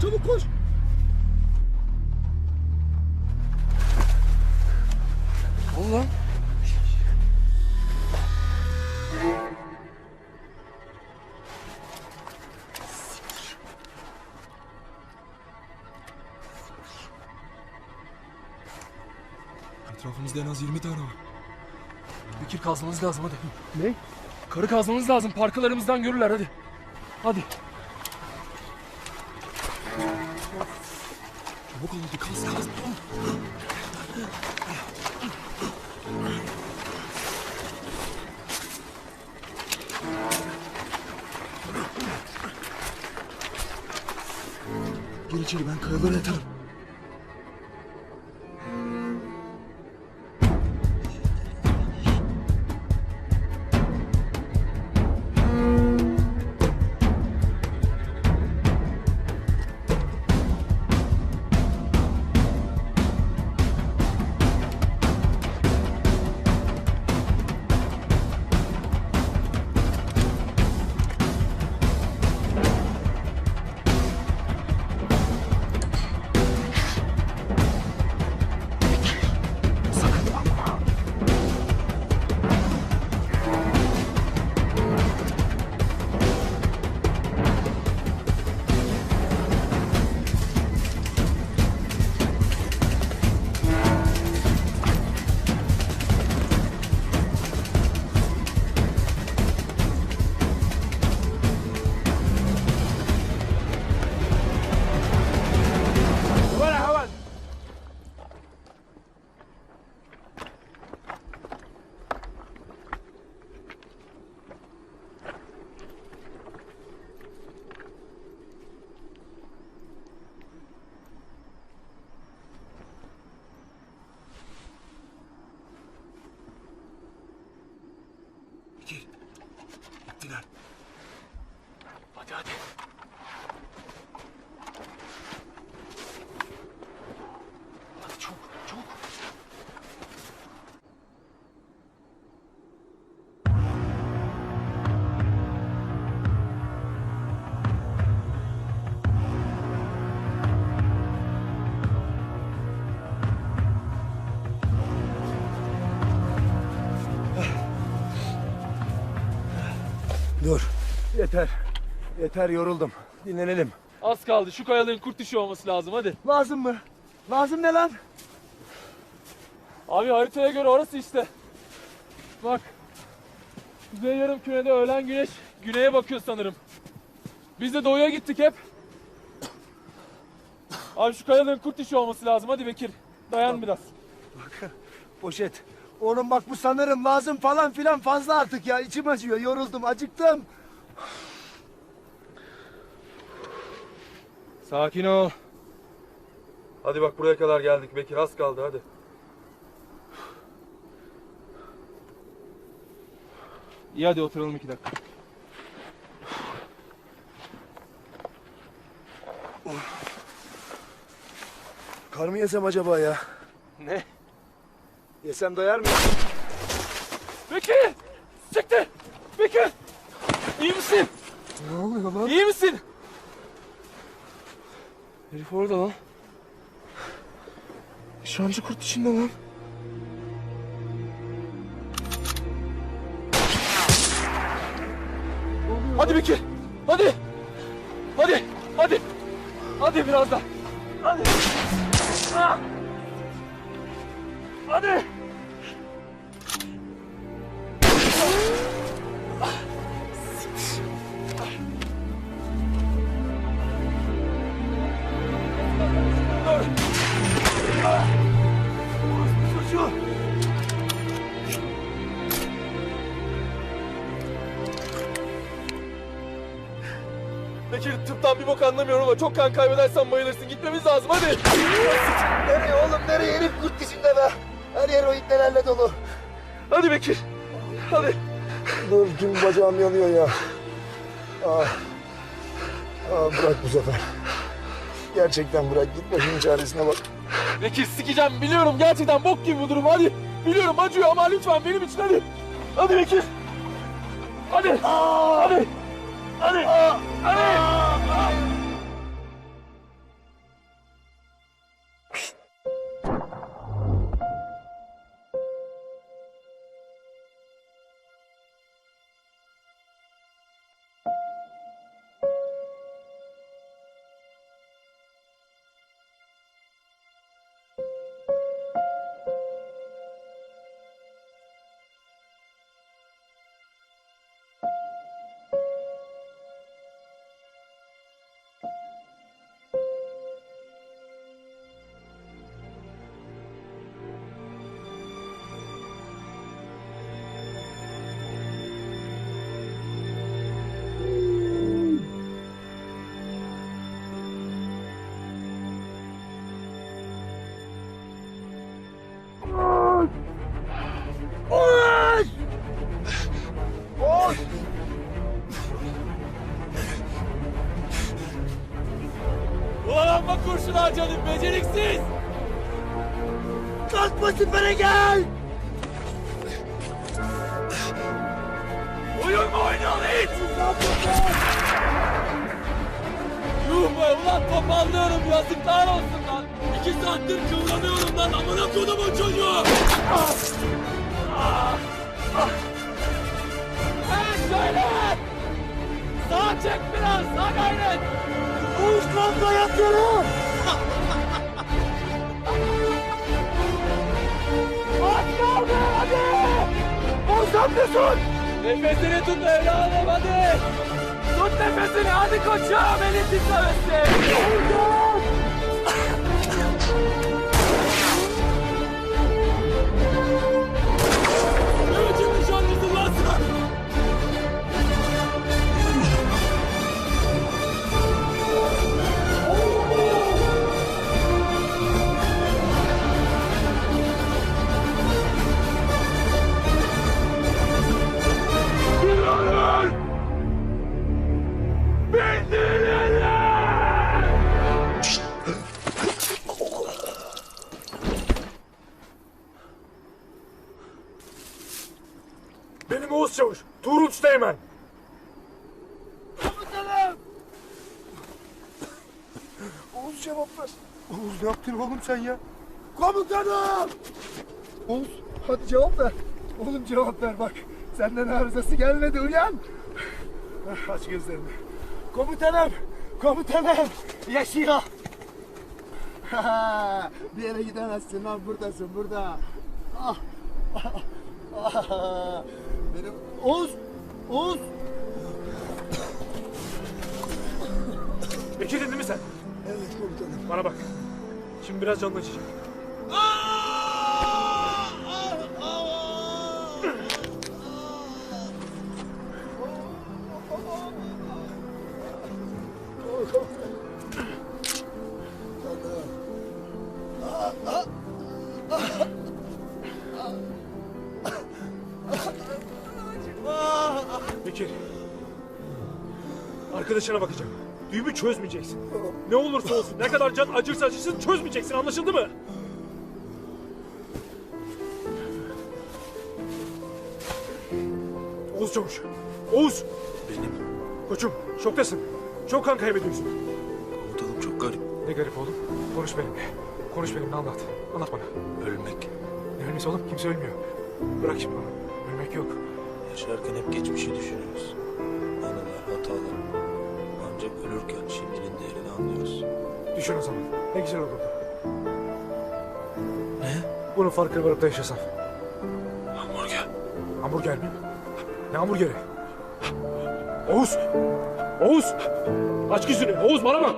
çabuk koş. Lan. Etrafımızda en az 20 tane var. Bekir kazmamız lazım hadi. Ne? Karı kazmamız lazım. Parkalarımızdan görürler hadi. Hadi. Çabuk ol hadi kaz kaz. Gir içeri ben kayalara yatarım. Dur. Yeter. Yeter yoruldum. Dinlenelim. Az kaldı. Şu kayalığın kurt dişi olması lazım hadi. Lazım mı? Lazım ne lan? Abi haritaya göre orası işte. Bak. Kuzey yarım kürede öğlen güneş güneye bakıyor sanırım. Biz de doğuya gittik hep. Abi şu kayalığın kurt dişi olması lazım. Hadi Bekir. Dayan biraz. Poşet. Oğlum bak bu sanırım lazım falan filan fazla artık ya. İçim acıyor, yoruldum, acıktım. Sakin ol. Hadi bak buraya kadar geldik Bekir. Az kaldı hadi. İyi hadi oturalım iki dakika. Kar mı yesem acaba ya? Ne? Yesem doyar mı? Bekir! Çıktı! Bekir! İyi misin? Ne oluyor lan? İyi misin? Herif orada lan. Şancı kurt içinde lan. Hadi Bekir! Hadi! Hadi! Hadi! Hadi biraz daha! Hadi! Ah! Hadi! Dur! Bekir tıptan bir bok anlamıyorum ama çok kan kaybedersen bayılırsın. Gitmemiz lazım hadi! Nereye oğlum nereye? Herif kurt içinde be. Her yer o ipnelerle dolu. Hadi Bekir! Hadi! Dur tüm bacağım yanıyor ya. Ah. Ah, bırak bu sefer. Gerçekten bırak. Git başının çaresine bak. Bekir sikeceğim biliyorum gerçekten bok gibi bu durum hadi. Biliyorum acıyor ama lütfen benim için hadi. Hadi Bekir. Hadi. Hadi. Hadi. Hadi. Kurşun harcadın beceriksiz. Kalkma sipere gel! Oyun mu oynuyorsun hiç? Yuh be ulan topallıyorum yazıklar olsun lan. İki saattir kıvranıyorum lan amına kodumun çocuğu. Amcasın! Nefesini tut evladım hadi. Tut nefesini hadi koçum elin titremesin. Çavuş. Tuğrul Teğmen. Oğuz cevap ver. Oğuz ne yaptın oğlum sen ya? Komutanım! Oğuz hadi cevap ver. Oğlum cevap ver bak. Senden arızası gelmedi uyan. Ah, Aç gözlerini. Komutanım! Komutanım! Yaşıyor! Bir yere gidemezsin lan buradasın burada. Ah. Ah. Benim Oğuz! Oğuz! Bekir değil mi sen? Evet komutanım. Bana bak. Şimdi biraz canlı. Bekir. Arkadaşına bakacağım. Düğümü çözmeyeceksin. Ne olursa olsun, ne kadar can acırsa acısın çözmeyeceksin. Anlaşıldı mı? Oğuz Çavuş. Oğuz. Benim Koçum şoktasın. Çok kan kaybediyorsun. komutanım çok garip. Ne garip oğlum. Konuş benimle. Konuş benimle anlat. Anlat bana. Ölmek. Ne ölmesi oğlum? Kimse ölmüyor. Bırak şimdi onu. Ölmek yok. Yaşarken hep geçmişi düşünüyoruz. Ölürken şimdinin değerini anlıyoruz. Düşün o zaman. Ne güzel olurdu. Ne? Bunun farkına varıp da yaşasam. Hamburger. Hamburger mi? Ne hamburgeri? Oğuz! Oğuz! Aç gözünü. Oğuz bana bak.